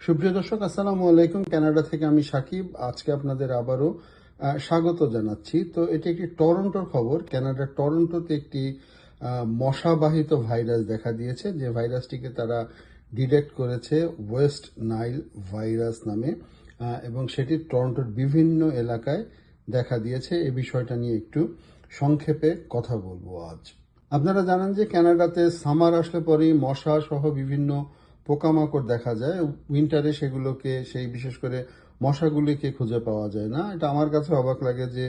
সুপ্রিয় দর্শক, আসসালামু আলাইকুম। কানাডা থেকে আমি সাকিব। আজকে আপনাদের আবারও স্বাগত জানাচ্ছি। তো এটি একটি টরন্টোর খবর। কানাডার টরন্টোতে একটি মশাবাহিত ভাইরাস দেখা দিয়েছে। যে ভাইরাসটিকে তারা ডিটেক্ট করেছে ওয়েস্ট নাইল ভাইরাস নামে এবং সেটি টরন্টোর বিভিন্ন এলাকায় দেখা দিয়েছে। এই বিষয়টা নিয়ে একটু সংক্ষেপে কথা বলব আজ। আপনারা জানেন যে কানাডাতে সামার আসলে পরেই মশা সহ বিভিন্ন পোকামাকড় দেখা যায় উইন্টারে সেগুলোকে, সেই বিশেষ করে মশাগুলিকে খুঁজে পাওয়া যায় না। এটা আমার কাছে অবাক লাগে যে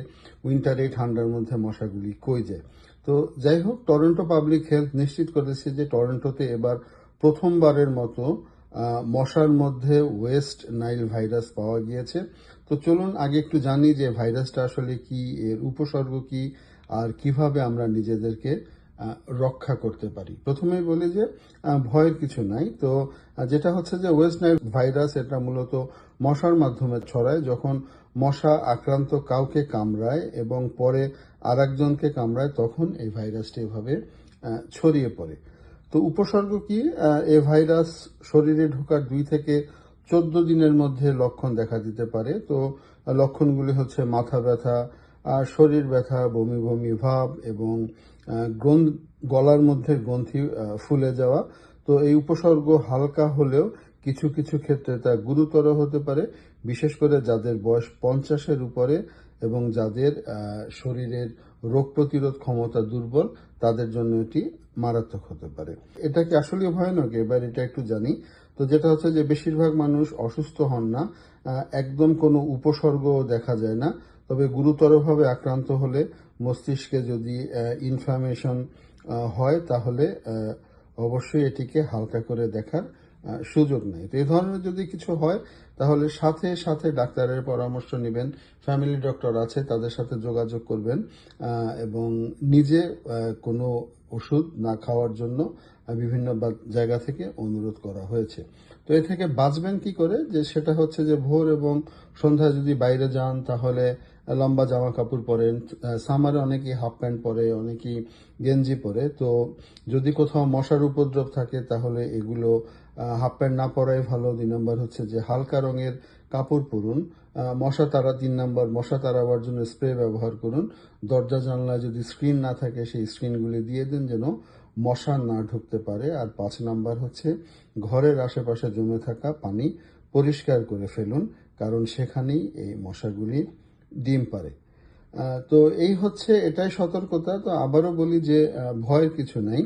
উইন্টারে ঠান্ডার মধ্যে মশাগুলি কই যায়। তো যাই হোক টরন্টো পাবলিক হেলথ নিশ্চিত করেছে যে টরন্টোতে এবার প্রথমবারের মতো মশার মধ্যে ওয়েস্ট নাইল ভাইরাস পাওয়া গিয়েছে। তো চলুন আগে একটু জানি যে ভাইরাসটা আসলে কি, এর উপসর্গ কি, আর কীভাবে আমরা নিজেদেরকে রক্ষা করতে পারি। প্রথমেই বলি যে ভয়ের কিছু নাই। তো যেটা হচ্ছে যে ওয়েস্ট নাইল ভাইরাস এটা মূলত মশার মাধ্যমে ছড়ায়। যখন মশা আক্রান্ত কাউকে কামড়ায় এবং পরে আরেকজনকে কামড়ায়, তখন এই ভাইরাসটি এভাবে ছড়িয়ে পড়ে। তো উপসর্গ কি? এ ভাইরাস শরীরে ঢোকার দুই থেকে চোদ্দ দিনের মধ্যে লক্ষণ দেখা দিতে পারে। তো লক্ষণগুলি হচ্ছে মাথা ব্যথা আর শরীর ব্যথা, বমি বমি, ভাব এবং গলার মধ্যে গ্রন্থি ফুলে যাওয়া। তো এই উপসর্গ হালকা হলেও কিছু কিছু ক্ষেত্রে তা গুরুতর হতে পারে, বিশেষ করে যাদের বয়স পঞ্চাশের উপরে এবং যাদের শরীরের রোগ প্রতিরোধ ক্ষমতা দুর্বল, তাদের জন্য এটি মারাত্মক হতে পারে। এটা কি আসলে ভয়ানক? এবার এটা একটু জানি। তো যেটা হচ্ছে যে, বেশিরভাগ মানুষ অসুস্থ হন না একদম কোনো উপসর্গ দেখা যায় না। তবে গুরুতরভাবে আক্রান্ত হলে মস্তিষ্কে যদি ইনফ্লামেশন হয়, তাহলে অবশ্যই এটিকে হালকা করে দেখার সুযোগ নেই। তো এই ধরনের যদি কিছু হয়, তাহলে সাথে সাথে ডাক্তারের পরামর্শ নেবেন ফ্যামিলি ডক্টর আছে, তাদের সাথে যোগাযোগ করবেন এবং নিজে কোনো ওষুধ না খাওয়ার জন্য বিভিন্ন জায়গা থেকে অনুরোধ করা হয়েছে। তো এ থেকে বাঁচবেন কি করে? যে সেটা হচ্ছে যে ভোর এবং সন্ধ্যায় যদি বাইরে যান, তাহলে লম্বা জামা কাপড় পরেন সামারে অনেকেই হাফ প্যান্ট পরে, অনেকেই গেঞ্জি পরে। তো যদি কোথাও মশার উপদ্রব থাকে, তাহলে এগুলো হাফ প্যান্ট না পরাই ভালো। দুই নম্বর হচ্ছে যে হালকা রঙের কাপড় পরুন। মশা তারা তিন নম্বর, মশা তাড়াবার জন্য স্প্রে ব্যবহার করুন। দরজা জানলায় যদি স্ক্রিন না থাকে, সেই স্ক্রিনগুলি দিয়ে দিন যেন মশা না ঢুকতে পারে। আর পাঁচ নাম্বার হচ্ছে ঘরের আশেপাশে জমে থাকা পানি পরিষ্কার করে ফেলুন, কারণ সেখানেই এই মশাগুলি ডিম পারে। তো এই হচ্ছে এটাই সতর্কতা। তো আবারও বলি যে ভয়ের কিছু নাই।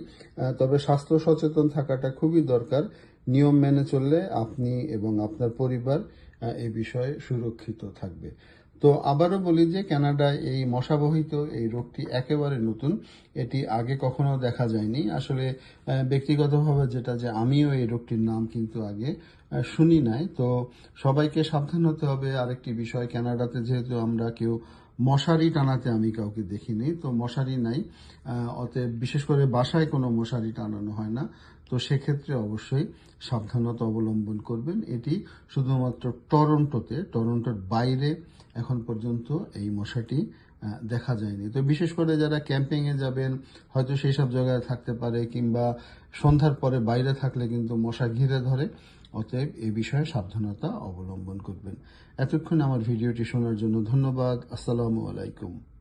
তবে স্বাস্থ্য সচেতন থাকাটা খুবই দরকার। নিয়ম মেনে চললে আপনি এবং আপনার পরিবার এ বিষয়ে সুরক্ষিত থাকবে। তো আবারও বলি যে কানাডায় এই মশাবহিত এই রোগটি একেবারে নতুন। এটি আগে কখনো দেখা যায়নি। আসলে ব্যক্তিগতভাবে যেটা যে আমিও এই রোগটির নাম কিন্তু আগে শুনি নাই। তো সবাইকে সাবধান হতে হবে। আরেকটি বিষয়, কানাডাতে যেহেতু আমরা কেউ মশারি টানাতে আমি কাউকে দেখিনি, তো মশারি নাই। অতএব বিশেষ করে বাসায় কোনো মশারি টানানো হয় না। তো সেক্ষেত্রে অবশ্যই সাবধানতা অবলম্বন করবেন। এটি শুধুমাত্র টরন্টোতে, টরন্টোর বাইরে এখন পর্যন্ত এই মশাটি দেখা যায়নি। তো বিশেষ করে যারা ক্যাম্পিংয়ে যাবেন, হয়তো সেই সব জায়গায় থাকতে পারে, কিংবা সন্ধ্যার পরে বাইরে থাকলে কিন্তু মশা ঘিরে ধরে। অতএব এ বিষয়ে সাবধানতা অবলম্বন করবেন। এতক্ষণ আমার ভিডিওটি শোনার জন্য ধন্যবাদ। আসসালামু আলাইকুম।